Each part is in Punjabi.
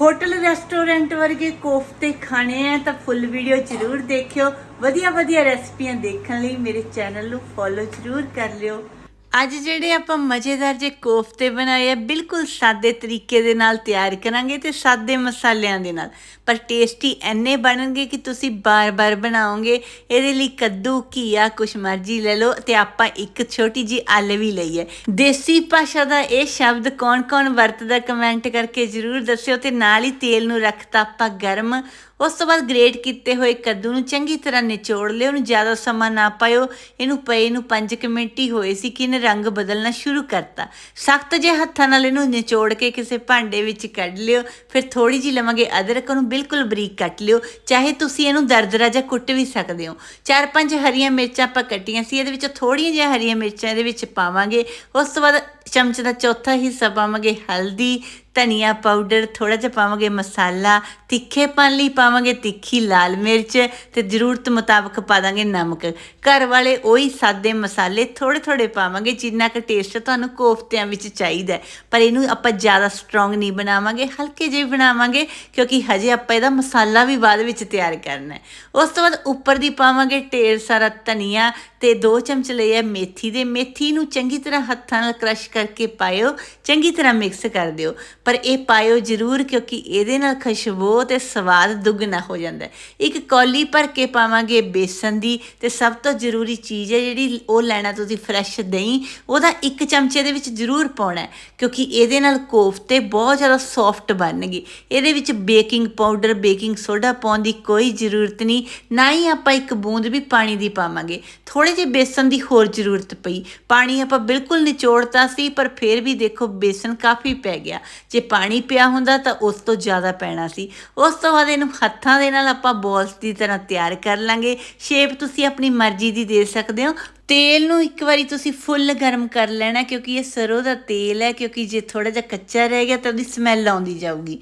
ਹੋਟਲ ਰੈਸਟੋਰੈਂਟ ਵਰਗੇ ਕੋਫਤੇ ਖਾਣੇ ਆ ਤਾਂ ਫੁੱਲ ਵੀਡੀਓ ਜ਼ਰੂਰ ਦੇਖਿਓ। ਵਧੀਆ ਵਧੀਆ ਰੈਸਪੀਆਂ ਦੇਖਣ ਲਈ ਮੇਰੇ ਚੈਨਲ ਨੂੰ ਫੋਲੋ ਜ਼ਰੂਰ ਕਰ ਲਿਓ। ਅੱਜ ਜਿਹੜੇ ਆਪਾਂ ਮਜ਼ੇਦਾਰ ਜੇ ਕੋਫਤੇ ਬਣਾਏ ਆ, ਬਿਲਕੁਲ ਸਾਦੇ ਤਰੀਕੇ ਦੇ ਨਾਲ ਤਿਆਰ ਕਰਾਂਗੇ ਤੇ ਸਾਦੇ ਮਸਾਲਿਆਂ ਦੇ ਨਾਲ। ਪਰ ਟੇਸਟੀ ਐਨੇ ਬਣਨਗੇ ਕਿ ਤੁਸੀਂ ਬਾਰ-ਬਾਰ ਬਣਾਓਗੇ। ਇਹਦੇ ਲਈ ਕੱਦੂ, ਘੀਆ, ਕੁਛ ਮਰਜ਼ੀ ਲੈ ਲਓ ਤੇ ਆਪਾਂ ਇੱਕ ਛੋਟੀ ਜੀ ਆਲੂ ਵੀ ਲਈ ਹੈ। ਦੇਸੀ ਭਾਸ਼ਾ ਦਾ ਇਹ ਸ਼ਬਦ ਕੌਣ-ਕੌਣ ਵਰਤਦਾ ਕਮੈਂਟ ਕਰਕੇ ਜ਼ਰੂਰ ਦੱਸਿਓ ਤੇ ਨਾਲ ਹੀ ਤੇਲ ਨੂੰ ਰੱਖਤਾ ਆਪਾਂ ਗਰਮ ਉਸ ਤੋਂ ਬਾਅਦ ਗ੍ਰੇਟ ਕੀਤੇ ਹੋਏ ਕੱਦੂ ਨੂੰ ਚੰਗੀ ਤਰ੍ਹਾਂ ਨਿਚੋੜ ਲਿਓ, ਉਹਨੂੰ ਜ਼ਿਆਦਾ ਸਮਾਂ ਨਾ ਪਾਇਓ। ਇਹਨੂੰ ਪਏ ਨੂੰ 5 ਮਿੰਟ ਹੀ ਹੋਏ ਸੀ ਕਿ ਇਹਨੇ ਰੰਗ ਬਦਲਣਾ ਸ਼ੁਰੂ ਕਰਤਾ। ਸਖਤ ਜੇ ਹੱਥਾਂ ਨਾਲ ਇਹਨੂੰ ਨਿਚੋੜ ਕੇ ਕਿਸੇ ਭਾਂਡੇ ਵਿੱਚ ਕੱਢ ਲਿਓ। ਫਿਰ ਥੋੜੀ ਜੀ ਲਵਾਂਗੇ ਅਦਰਕ ਨੂੰ ਬਿਲਕੁਲ ਬਰੀਕ ਕੱਟ ਲਿਓ। ਚਾਹੇ ਤੁਸੀਂ ਇਹਨੂੰ ਦਰਦਰਾ ਜਾਂ ਕੁੱਟ ਵੀ ਸਕਦੇ ਹੋ। ਚਾਰ ਪੰਜ ਹਰੀਆਂ ਮਿਰਚਾਂ ਆਪਾਂ ਕੱਟੀਆਂ ਸੀ, ਇਹਦੇ ਵਿੱਚ ਥੋੜੀਆਂ ਜਿਹੀਆਂ ਹਰੀਆਂ ਮਿਰਚਾਂ ਇਹਦੇ ਵਿੱਚ ਪਾਵਾਂਗੇ। ਉਸ ਤੋਂ ਬਾਅਦ ਚਮਚ ਦਾ ਚੌਥਾ ਹਿੱਸਾ ਪਾਵਾਂਗੇ ਹਲਦੀ ਧਨੀਆ ਪਾਊਡਰ ਥੋੜਾ ਜਿਹਾ ਪਾਵਾਂਗੇ, ਮਸਾਲਾ ਤਿੱਖੇ ਤਿੱਖੇਪਨ ਲਈ ਪਾਵਾਂਗੇ ਤਿੱਖੀ ਲਾਲ ਮਿਰਚ ਤੇ ਜ਼ਰੂਰਤ ਮੁਤਾਬਕ ਪਾ ਦਾਂਗੇ ਨਮਕ। ਘਰ ਵਾਲੇ ਉਹੀ ਸਾਦੇ ਮਸਾਲੇ ਥੋੜੇ ਥੋੜੇ ਪਾਵਾਂਗੇ ਜਿੰਨਾ ਕੁ ਟੇਸਟ ਤੁਹਾਨੂੰ ਕੋਫਤਿਆਂ ਵਿੱਚ ਚਾਹੀਦਾ ਪਰ ਇਹਨੂੰ ਆਪਾਂ ਜ਼ਿਆਦਾ ਸਟਰੋਂਗ ਨਹੀਂ ਬਣਾਵਾਂਗੇ, ਹਲਕੇ ਜਿਹੇ ਬਣਾਵਾਂਗੇ ਕਿਉਂਕਿ ਹਜੇ ਆਪਾਂ ਇਹਦਾ ਮਸਾਲਾ ਵੀ ਬਾਅਦ ਵਿੱਚ ਤਿਆਰ ਕਰਨਾ ਹੈ। ਉਸ ਤੋਂ ਬਾਅਦ ਉੱਪਰ ਦੀ ਪਾਵਾਂਗੇ ਢੇਰ ਸਾਰਾ ਧਨੀਆ ਤੇ 2 ਚਮਚ ਲਏ ਆ ਮੇਥੀ ਦੇ। ਮੇਥੀ ਨੂੰ ਚੰਗੀ ਤਰ੍ਹਾਂ ਹੱਥਾਂ ਨਾਲ ਕ੍ਰਸ਼ ਕਰਕੇ ਪਾਇਓ, ਚੰਗੀ ਤਰ੍ਹਾਂ ਮਿਕਸ ਕਰ ਦਿਓ। ਪਰ ਇਹ ਪਾਇਓ ਜ਼ਰੂਰ ਕਿਉਂਕਿ ਇਹਦੇ ਨਾਲ ਖੁਸ਼ਬੂ ਤੇ ਸਵਾਦ ਦੁੱਗਣਾ ਹੋ ਜਾਂਦਾ ਹੈ। ਇੱਕ ਕੌਲੀ ਭਰ ਕੇ ਪਾਵਾਂਗੇ ਬੇਸਨ ਦੀ ਤੇ ਸਭ ਤੋਂ ਜ਼ਰੂਰੀ ਚੀਜ਼ ਹੈ ਜਿਹੜੀ ਉਹ ਲੈਣਾ ਤੁਸੀਂ ਫਰੈਸ਼ ਦਹੀਂ, ਉਹਦਾ ਇੱਕ ਚਮਚੇ ਦੇ ਵਿੱਚ ਜ਼ਰੂਰ ਪਾਉਣਾ ਕਿਉਂਕਿ ਇਹਦੇ ਨਾਲ ਕੋਫਤੇ ਬਹੁਤ ਜ਼ਿਆਦਾ ਸੌਫਟ ਬਣਨਗੇ। ਇਹਦੇ ਵਿੱਚ ਬੇਕਿੰਗ ਪਾਊਡਰ, ਬੇਕਿੰਗ ਸੋਡਾ ਪਾਉਣ ਦੀ ਕੋਈ ਜ਼ਰੂਰਤ ਨਹੀਂ, ਨਾ ਹੀ ਆਪਾਂ ਇੱਕ ਬੂੰਦ ਵੀ ਪਾਣੀ ਦੀ ਪਾਵਾਂਗੇ। ਥੋੜੇ ਜਿਹੇ ਬੇਸਨ ਦੀ ਹੋਰ ਜ਼ਰੂਰਤ ਪਈ। ਪਾਣੀ ਆਪਾਂ ਬਿਲਕੁਲ ਨਿਚੋੜਤਾ ਸੀ, ਪਰ ਫਿਰ ਵੀ ਦੇਖੋ ਬੇਸਨ ਕਾਫੀ ਪੈ ਗਿਆ। ਜੇ ਪਾਣੀ ਪਿਆ ਹੁੰਦਾ ਤਾਂ ਉਸ ਤੋਂ ਜ਼ਿਆਦਾ ਪੈਣਾ ਸੀ। ਉਸ ਤੋਂ ਬਾਅਦ ਇਹਨੂੰ ਹੱਥਾਂ ਦੇ ਨਾਲ ਆਪਾਂ ਬੋਲਸ ਦੀ ਤਰ੍ਹਾਂ ਤਿਆਰ ਕਰ ਲਾਂਗੇ। ਸ਼ੇਪ ਤੁਸੀਂ ਆਪਣੀ ਮਰਜ਼ੀ ਦੀ ਦੇ ਸਕਦੇ ਹੋ। ਤੇਲ ਨੂੰ ਇੱਕ ਵਾਰੀ ਤੁਸੀਂ ਫੁੱਲ ਗਰਮ ਕਰ ਲੈਣਾ ਕਿਉਂਕਿ ਇਹ ਸਰੋਂ ਦਾ ਤੇਲ ਹੈ, ਕਿਉਂਕਿ ਜੇ ਥੋੜਾ ਜਿਹਾ ਕੱਚਾ ਰਹਿ ਗਿਆ ਤਾਂ ਉਹਦੀ ਸਮੈਲ ਆਉਂਦੀ ਜਾਊਗੀ।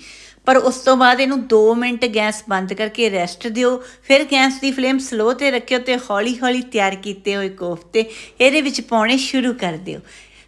ਪਰ ਉਸ ਤੋਂ ਬਾਅਦ ਇਹਨੂੰ 2 ਮਿੰਟ ਗੈਸ ਬੰਦ ਕਰਕੇ ਰੈਸਟ ਦਿਓ। ਫਿਰ ਗੈਸ ਦੀ ਫਲੇਮ ਸਲੋ ਤੇ ਰੱਖਿਓ ਤੇ ਹੌਲੀ-ਹੌਲੀ ਤਿਆਰ ਕੀਤੇ ਹੋਏ ਕੋਫਤੇ ਇਹਦੇ ਵਿੱਚ ਪਾਉਣੇ ਸ਼ੁਰੂ ਕਰ ਦਿਓ।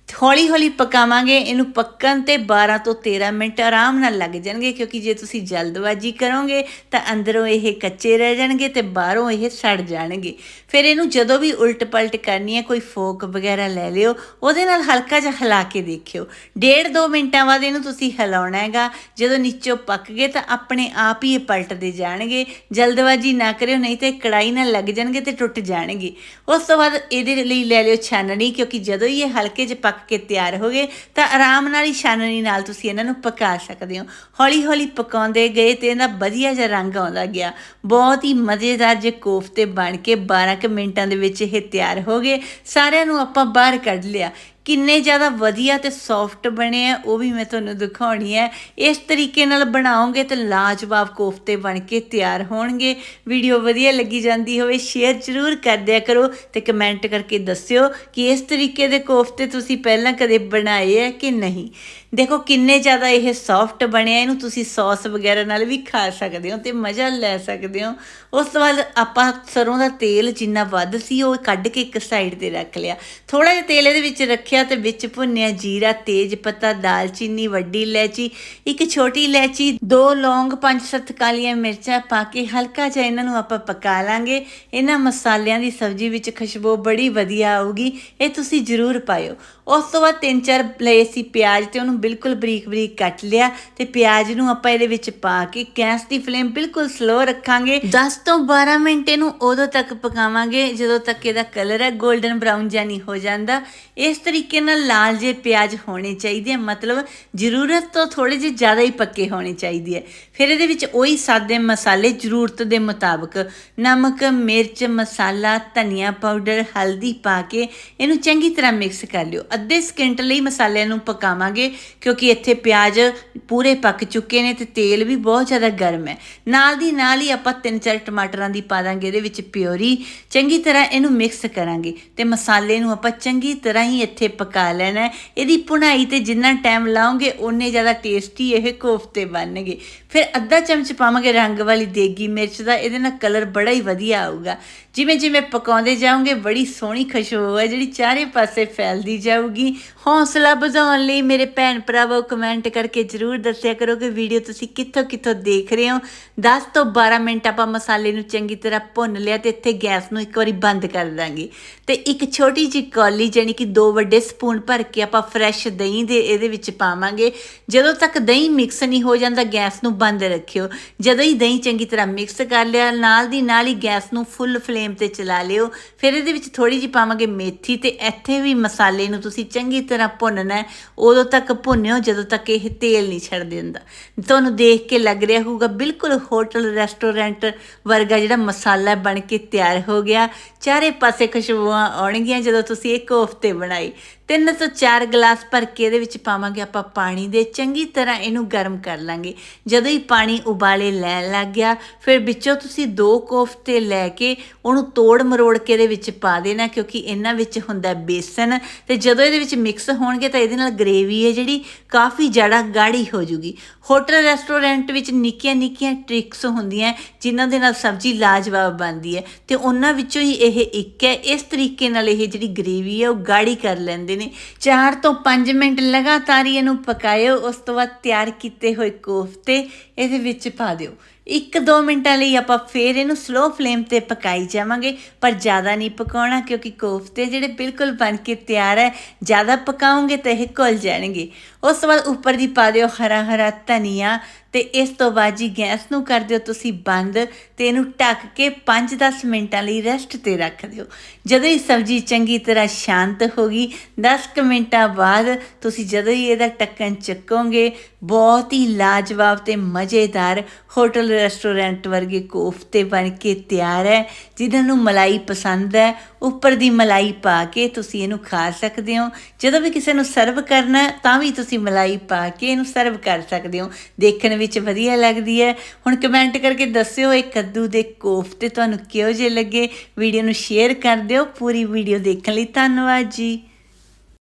ਹੌਲੀ ਹੌਲੀ ਪਕਾਵਾਂਗੇ, ਇਹਨੂੰ ਪੱਕਣ ਤੇ 12 ਤੋਂ 13 ਮਿੰਟ ਆਰਾਮ ਨਾਲ ਲੱਗ ਜਾਣਗੇ, ਕਿਉਂਕਿ ਜੇ ਤੁਸੀਂ ਜਲਦਬਾਜ਼ੀ ਕਰੋਗੇ, ਤਾਂ ਅੰਦਰੋਂ ਇਹ ਕੱਚੇ ਰਹਿ ਜਾਣਗੇ ਤੇ ਬਾਹਰੋਂ ਇਹ ਸੜ ਜਾਣਗੇ। ਫਿਰ ਇਹਨੂੰ ਜਦੋਂ ਵੀ ਉਲਟ ਪਲਟ ਕਰਨੀ ਹੈ, ਕੋਈ ਫੋਕ ਵਗੈਰਾ ਲੈ ਲਿਓ, ਉਹਦੇ ਨਾਲ ਹਲਕਾ ਜਿਹਾ ਹਿਲਾ ਕੇ ਦੇਖਿਓ। ਡੇਢ ਦੋ ਮਿੰਟਾਂ ਬਾਅਦ ਇਹਨੂੰ ਤੁਸੀਂ ਹਿਲਾਉਣਾ ਹੈਗਾ। ਜਦੋਂ ਨੀਚੋਂ ਪੱਕ ਗਏ, ਤਾਂ ਆਪਣੇ ਆਪ ਹੀ ਇਹ ਪਲਟਦੇ ਜਾਣਗੇ। ਜਲਦਬਾਜ਼ੀ ਨਾ ਕਰਿਓ, ਨਹੀਂ ਤੇ ਕੜਾਈ ਨਾਲ ਲੱਗ ਜਾਣਗੇ ਤੇ ਟੁੱਟ ਜਾਣਗੇ। ਉਸ ਤੋਂ ਬਾਅਦ ਇਹਦੇ ਲਈ ਲੈ ਲਿਓ ਛਾਨਣੀ, ਕਿਉਂਕਿ ਜਦੋਂ ਹੀ ਇਹ ਹਲਕੇ ਜਿਹੇ ਪੱਕ ਕੇ ਤਿਆਰ ਹੋ ਗਏ ਤਾਂ ਆਰਾਮ ਨਾਲ ਹੀ ਛਾਨਣੀ ਨਾਲ ਤੁਸੀਂ ਇਹਨਾਂ ਨੂੰ ਪਕਾ ਸਕਦੇ ਹੋ। ਹੌਲੀ ਹੌਲੀ ਪਕਾਉਂਦੇ ਗਏ ਤੇ ਇਹਦਾ ਵਧੀਆ ਜਿਹਾ ਰੰਗ ਆਉਂਦਾ ਗਿਆ। ਬਹੁਤ ਹੀ ਮਜ਼ੇਦਾਰ ਜੇ ਕੋਫਤੇ ਬਣ ਕੇ 12 ਕੁ ਮਿੰਟਾਂ ਦੇ ਵਿੱਚ ਇਹ ਤਿਆਰ ਹੋ ਗਏ। ਸਾਰਿਆਂ ਨੂੰ ਆਪਾਂ ਬਾਹਰ ਕੱਢ ਲਿਆ। ਕਿੰਨੇ ਜ਼ਿਆਦਾ ਵਧੀਆ ਤੇ ਸੌਫਟ ਬਣੇ ਆ, ਉਹ ਵੀ ਮੈਂ ਤੁਹਾਨੂੰ ਦਿਖਾਉਣੀ ਹੈ ਇਸ ਤਰੀਕੇ ਨਾਲ ਬਣਾਓਗੇ ਤੇ ਲਾਜਵਾਬ ਕੋਫਤੇ ਬਣ ਕੇ ਤਿਆਰ ਹੋਣਗੇ। ਵੀਡੀਓ ਵਧੀਆ ਲੱਗੀ ਜਾਂਦੀ ਹੋਵੇ ਸ਼ੇਅਰ ਜ਼ਰੂਰ ਕਰ ਦਿਆ ਕਰੋ ਤੇ ਕਮੈਂਟ ਕਰਕੇ ਦੱਸਿਓ ਕਿ ਇਸ ਤਰੀਕੇ ਦੇ ਕੋਫਤੇ ਤੁਸੀਂ ਪਹਿਲਾਂ ਕਦੇ ਬਣਾਏ ਹੈ ਕਿ ਨਹੀਂ। ਦੇਖੋ ਕਿੰਨੇ ਜ਼ਿਆਦਾ ਇਹ ਸੌਫਟ ਬਣਿਆ ਇਹਨੂੰ ਤੁਸੀਂ ਸੌਸ ਵਗੈਰਾ ਨਾਲ ਵੀ ਖਾ ਸਕਦੇ ਹੋ ਤੇ ਮਜ਼ਾ ਲੈ ਸਕਦੇ ਹੋ। ਉਸ ਤੋਂ ਬਾਅਦ ਆਪਾਂ ਸਰੋਂ ਦਾ ਤੇਲ ਜਿੰਨਾ ਵੱਧ ਸੀ, ਉਹ ਕੱਢ ਕੇ ਇੱਕ ਸਾਈਡ ਤੇ ਰੱਖ ਲਿਆ। ਥੋੜਾ ਜਿਹਾ ਤੇਲ ਇਹਦੇ ਵਿੱਚ ਰੱਖਿਆ ਤੇ ਵਿੱਚ ਭੁੰਨਿਆ ਜੀਰਾ, ਤੇਜ ਪੱਤਾ, ਦਾਲਚੀਨੀ, ਵੱਡੀ ਇਲਾਇਚੀ, ਇੱਕ ਛੋਟੀ ਇਲਾਇਚੀ, ਦੋ ਲੌਂਗ, ਪੰਜ ਸੱਤ ਕਾਲੀਆਂ ਮਿਰਚਾਂ ਪਾ ਕੇ ਹਲਕਾ ਜਿਹਾ ਇਹਨਾਂ ਨੂੰ ਆਪਾਂ ਪਕਾ ਲਾਂਗੇ। ਇਹਨਾਂ ਮਸਾਲਿਆਂ ਦੀ ਸਬਜ਼ੀ ਵਿੱਚ ਖੁਸ਼ਬੂ ਬੜੀ ਵਧੀਆ ਆਊਗੀ, ਇਹ ਤੁਸੀਂ ਜ਼ਰੂਰ ਪਾਇਓ। ਉਸ ਤੋਂ ਬਾਅਦ ਤਿੰਨ ਚਾਰ ਲਏ ਸੀ ਪਿਆਜ਼ ਤੇ ਉਹਨੂੰ ਬਿਲਕੁਲ ਬਰੀਕ ਬਰੀਕ ਕੱਟ ਲਿਆ ਤੇ ਪਿਆਜ਼ ਨੂੰ ਆਪਾਂ ਇਹਦੇ ਵਿੱਚ ਪਾ ਕੇ ਗੈਸ ਦੀ ਫਲੇਮ ਬਿਲਕੁਲ ਸਲੋ ਰੱਖਾਂਗੇ। 10 ਤੋਂ 12 ਮਿੰਟ ਇਹਨੂੰ ਉਦੋਂ ਤੱਕ ਪਕਾਵਾਂਗੇ ਜਦੋਂ ਤੱਕ ਇਹਦਾ ਕਲਰ ਹੈ 골ਡਨ ਬ੍ਰਾਊਨ ਜਿਹਾ ਨਹੀਂ ਹੋ ਜਾਂਦਾ। ਇਸ ਤਰੀਕੇ ਨਾਲ ਲਾਲ ਜੇ ਪਿਆਜ਼ ਹੋਣੇ ਚਾਹੀਦੇ ਆ, ਮਤਲਬ ਜ਼ਰੂਰਤ ਤੋਂ ਥੋੜੇ ਜਿਹੇ ਜ਼ਿਆਦਾ ਹੀ ਪੱਕੇ ਹੋਣੇ ਚਾਹੀਦੇ ਹੈ ਫਿਰ ਇਹਦੇ ਵਿੱਚ ਉਹੀ ਸਾਦੇ ਮਸਾਲੇ ਜ਼ਰੂਰਤ ਦੇ ਮੁਤਾਬਕ ਨਮਕ, ਮਿਰਚ, ਮਸਾਲਾ, ਧਨੀਆ ਪਾਊਡਰ ਹਲਦੀ ਪਾ ਕੇ ਇਹਨੂੰ ਚੰਗੀ ਤਰ੍ਹਾਂ ਮਿਕਸ ਕਰ ਲਿਓ। ਅੱਧੇ ਸਕਿੰਟ ਲਈ ਮਸਾਲਿਆਂ ਨੂੰ ਪਕਾਵਾਂਗੇ। ਕਿਉਂਕਿ ਇੱਥੇ ਪਿਆਜ਼ ਪੂਰੇ ਪੱਕ ਚੁੱਕੇ ਨੇ ਤੇ ਤੇਲ ਵੀ ਬਹੁਤ ਜ਼ਿਆਦਾ ਗਰਮ ਹੈ। ਨਾਲ ਦੀ ਨਾਲ ਹੀ ਆਪਾਂ ਤਿੰਨ ਚਾਰ ਟਮਾਟਰਾਂ ਦੀ ਪਾ ਦਾਂਗੇ, ਇਹਦੇ ਵਿੱਚ ਪਿਓਰੀ। ਚੰਗੀ ਤਰ੍ਹਾਂ ਇਹਨੂੰ ਮਿਕਸ ਕਰਾਂਗੇ ਤੇ ਮਸਾਲੇ ਨੂੰ ਆਪਾਂ ਚੰਗੀ ਤਰ੍ਹਾਂ ਹੀ ਇੱਥੇ ਪਕਾ ਲੈਣਾ ਇਹਦੀ ਭੁਨਾਈ ਤੇ ਜਿੰਨਾ ਟਾਈਮ ਲਾਓਗੇ, ਓਨੇ ਜ਼ਿਆਦਾ ਟੇਸਟੀ ਇਹ ਕੋਫਤੇ ਬਣਨਗੇ। ਫਿਰ ਅੱਧਾ ਚਮਚ ਪਾਵਾਂਗੇ ਰੰਗ ਵਾਲੀ ਦੇਗੀ ਮਿਰਚ ਦਾ, ਇਹਦੇ ਨਾਲ ਕਲਰ ਬੜਾ ਹੀ ਵਧੀਆ ਆਊਗਾ। ਜਿਵੇਂ ਜਿਵੇਂ ਪਕਾਉਂਦੇ ਜਾਓਗੇ, ਬੜੀ ਸੋਹਣੀ ਖੁਸ਼ਬੂ ਹੈ ਜਿਹੜੀ ਚਾਰੇ ਪਾਸੇ ਫੈਲਦੀ ਜਾਊਗੀ। ਹੌਸਲਾ ਵਧਾਉਣ ਲਈ ਮੇਰੇ ਭੈਣ ਭਰਾਵੋ ਕਮੈਂਟ ਕਰਕੇ ਜਰੂਰ ਦੱਸਿਆ ਕਰੋ ਕਿ ਵੀਡੀਓ ਤੁਸੀਂ ਕਿੱਥੋਂ ਕਿੱਥੋਂ ਦੇਖ ਰਹੇ ਹੋ। 10 ਤੋਂ 12 ਮਿੰਟ ਆਪਾਂ ਮਸਾਲੇ ਨੂੰ ਚੰਗੀ ਤਰ੍ਹਾਂ ਭੁੰਨ ਲਿਆ ਤੇ ਇੱਥੇ ਗੈਸ ਨੂੰ ਇੱਕ ਵਾਰੀ ਬੰਦ ਕਰ ਦਾਂਗੇ। ਤੇ ਇੱਕ ਛੋਟੀ ਜਿਹੀ ਕੌਲੀ ਜਾਨੀ ਕਿ ਦੋ ਵੱਡੇ ਸਪੂਨ ਭਰ ਕੇ ਆਪਾਂ ਫਰੈਸ਼ ਦਹੀਂ ਦੇ ਇਹਦੇ ਵਿੱਚ ਪਾਵਾਂਗੇ। ਜਦੋਂ ਤੱਕ ਦਹੀਂ ਮਿਕਸ ਨਹੀਂ ਹੋ ਜਾਂਦਾ, ਗੈਸ ਨੂੰ ਬੰਦ ਰੱਖਿਓ। ਜਦੋਂ ਹੀ ਦਹੀਂ ਚੰਗੀ ਤਰ੍ਹਾਂ ਮਿਕਸ ਕਰ ਲਿਆ, ਨਾਲ ਦੀ ਨਾਲ ਹੀ ਗੈਸ ਨੂੰ ਫੁੱਲ ਫਲੇਮ ਤੇ ਚਲਾ ਲਿਓ। ਫਿਰ ਇਹਦੇ ਵਿੱਚ ਥੋੜੀ ਜਿਹੀ ਪਾਵਾਂਗੇ ਮੇਥੀ ਤੇ ਇੱਥੇ ਵੀ ਮਸਾਲੇ ਨੂੰ ਤੁਸੀਂ ਚੰਗੀ ਤਰ੍ਹਾਂ ਭੁੰਨਣਾ ਉਦੋਂ ਤੱਕ ਭੁੰਨਿਓ ਜਦੋਂ ਤੱਕ ਇਹ ਤੇਲ ਨਹੀਂ ਛੱਡ ਦਿੰਦਾ। ਤੁਹਾਨੂੰ ਦੇਖ ਕੇ ਲੱਗ ਰਿਹਾ ਹੋਊਗਾ, ਬਿਲਕੁਲ ਹੋਟਲ, ਰੈਸਟੋਰੈਂਟ ਵਰਗਾ ਜਿਹੜਾ ਮਸਾਲਾ ਬਣ ਕੇ ਤਿਆਰ ਹੋ ਗਿਆ। ਚਾਰੇ ਪਾਸੇ ਖੁਸ਼ਬੂਆਂ ਆਉਣਗੀਆਂ ਜਦੋਂ ਤੁਸੀਂ ਇਹ ਕੋਫਤੇ ਬਣਾਈ। ਤਿੰਨ ਤੋਂ ਚਾਰ ਗਲਾਸ ਭਰ ਕੇ ਇਹਦੇ ਵਿੱਚ ਪਾਵਾਂਗੇ ਆਪਾਂ ਪਾਣੀ ਦੇ। ਚੰਗੀ ਤਰ੍ਹਾਂ ਇਹਨੂੰ ਗਰਮ ਕਰ ਲਾਂਗੇ। ਜਦੋਂ ਹੀ ਪਾਣੀ ਉਬਾਲੇ ਲੈਣ ਲੱਗ ਗਿਆ, ਫਿਰ ਵਿੱਚੋਂ ਤੁਸੀਂ ਦੋ ਕੋਫਤੇ ਲੈ ਕੇ ਉਹਨੂੰ ਤੋੜ ਮਰੋੜ ਕੇ ਇਹਦੇ ਵਿੱਚ ਪਾ ਦੇਣਾ, ਕਿਉਂਕਿ ਇਹਨਾਂ ਵਿੱਚ ਹੁੰਦਾ ਬੇਸਨ। ਤੇ ਜਦੋਂ ਇਹਦੇ ਵਿੱਚ ਮਿਕਸ ਹੋਣਗੇ ਤਾਂ ਇਹਦੇ ਨਾਲ ਗ੍ਰੇਵੀ ਹੈ ਜਿਹੜੀ, ਕਾਫੀ ਜ਼ਿਆਦਾ ਗਾੜੀ ਹੋ ਜੂਗੀ। ਹੋਟਲ ਰੈਸਟੋਰੈਂਟ ਵਿੱਚ ਨਿੱਕੀਆਂ ਨਿੱਕੀਆਂ ਟ੍ਰਿਕਸ ਹੁੰਦੀਆਂ, ਜਿਨ੍ਹਾਂ ਦੇ ਨਾਲ ਸਬਜ਼ੀ ਲਾਜਵਾਬ ਬਣਦੀ ਹੈ। ਤੇ ਉਹਨਾਂ ਵਿੱਚੋਂ ਹੀ ਇਹ ਇਹ ਇੱਕ ਹੈ। ਇਸ ਤਰੀਕੇ ਨਾਲ ਇਹ ਜਿਹੜੀ ਗ੍ਰੇਵੀ ਹੈ, ਉਹ ਗਾੜੀ ਕਰ ਲੈਂਦੇ ਨੇ। 4 ਤੋਂ 5 ਮਿੰਟ ਲਗਾਤਾਰ ਹੀ ਇਹਨੂੰ ਪਕਾਇਓ, ਉਸ ਤੋਂ ਬਾਅਦ ਤਿਆਰ ਕੀਤੇ ਹੋਏ ਕੋਫਤੇ ਇਹਦੇ ਵਿੱਚ ਪਾ ਦਿਓ। 1-2 ਮਿੰਟਾਂ ਲਈ ਆਪਾਂ ਫੇਰ ਇਹਨੂੰ ਸਲੋ ਫਲੇਮ ਤੇ ਪਕਾਈ ਜਾਵਾਂਗੇ। ਪਰ ਜ਼ਿਆਦਾ ਨਹੀਂ ਪਕਾਉਣਾ, ਕਿਉਂਕਿ ਕੋਫਤੇ ਜਿਹੜੇ ਬਿਲਕੁਲ ਬਣ ਕੇ ਤਿਆਰ ਹੈ, ਜ਼ਿਆਦਾ ਪਕਾਉਂਗੇ ਤਾਂ ਇਹ ਘੁਲ ਜਾਣਗੇ। ਉਸ ਤੋਂ ਬਾਅਦ ਉੱਪਰ ਦੀ ਪਾ ਦਿਓ ਹਰਾ ਹਰਾ ਧਨੀਆ ਤੇ ਇਸ ਤੋਂ ਬਾਅਦ ਜੀ ਗੈਸ ਨੂੰ ਕਰ ਦਿਓ ਤੁਸੀਂ ਬੰਦ ਤੇ ਇਹਨੂੰ ਢੱਕ ਕੇ 5-10 ਮਿੰਟਾਂ ਲਈ ਰੈਸਟ ਤੇ ਰੱਖ ਦਿਓ। ਜਦੋਂ ਹੀ ਸਬਜ਼ੀ ਚੰਗੀ ਤਰ੍ਹਾਂ ਸ਼ਾਂਤ ਹੋ ਗਈ 10 ਕੁ ਮਿੰਟਾਂ ਬਾਅਦ ਤੁਸੀਂ ਜਦੋਂ ਹੀ ਇਹਦਾ ਟੱਕਣ ਚੱਕੋਗੇ, ਬਹੁਤ ਹੀ ਲਾਜਵਾਬ ਤੇ ਮਜ਼ੇਦਾਰ ਹੋਟਲ ਰੈਸਟੋਰੈਂਟ ਵਰਗੇ ਕੋਫਤੇ ਬਣ ਕੇ ਤਿਆਰ ਹੈ, ਜਿਨ੍ਹਾਂ ਨੂੰ ਮਲਾਈ ਪਸੰਦ ਹੈ। ਉੱਪਰ ਦੀ ਮਲਾਈ ਪਾ ਕੇ ਤੁਸੀਂ ਇਹਨੂੰ ਖਾ ਸਕਦੇ ਹੋ। ਜਦੋਂ ਵੀ ਕਿਸੇ ਨੂੰ ਸਰਵ ਕਰਨਾ ਤਾਂ ਵੀ ਤੁਸੀਂ ਤੁਸੀਂ ਮਲਾਈ ਪਾ ਕੇ ਇਹਨੂੰ ਸਰਵ ਕਰ ਸਕਦੇ ਹੋ। ਦੇਖਣ ਵਿੱਚ ਵਧੀਆ ਲੱਗਦੀ ਹੈ। ਹੁਣ ਕਮੈਂਟ ਕਰਕੇ ਦੱਸਿਓ ਇਹ ਕੱਦੂ ਦੇ ਕੋਫਤੇ ਤੁਹਾਨੂੰ ਕਿਹੋ ਜਿਹੇ ਲੱਗੇ। ਵੀਡੀਓ ਨੂੰ ਸ਼ੇਅਰ ਕਰ ਦਿਓ। ਪੂਰੀ ਵੀਡੀਓ ਦੇਖਣ ਲਈ ਧੰਨਵਾਦ ਜੀ।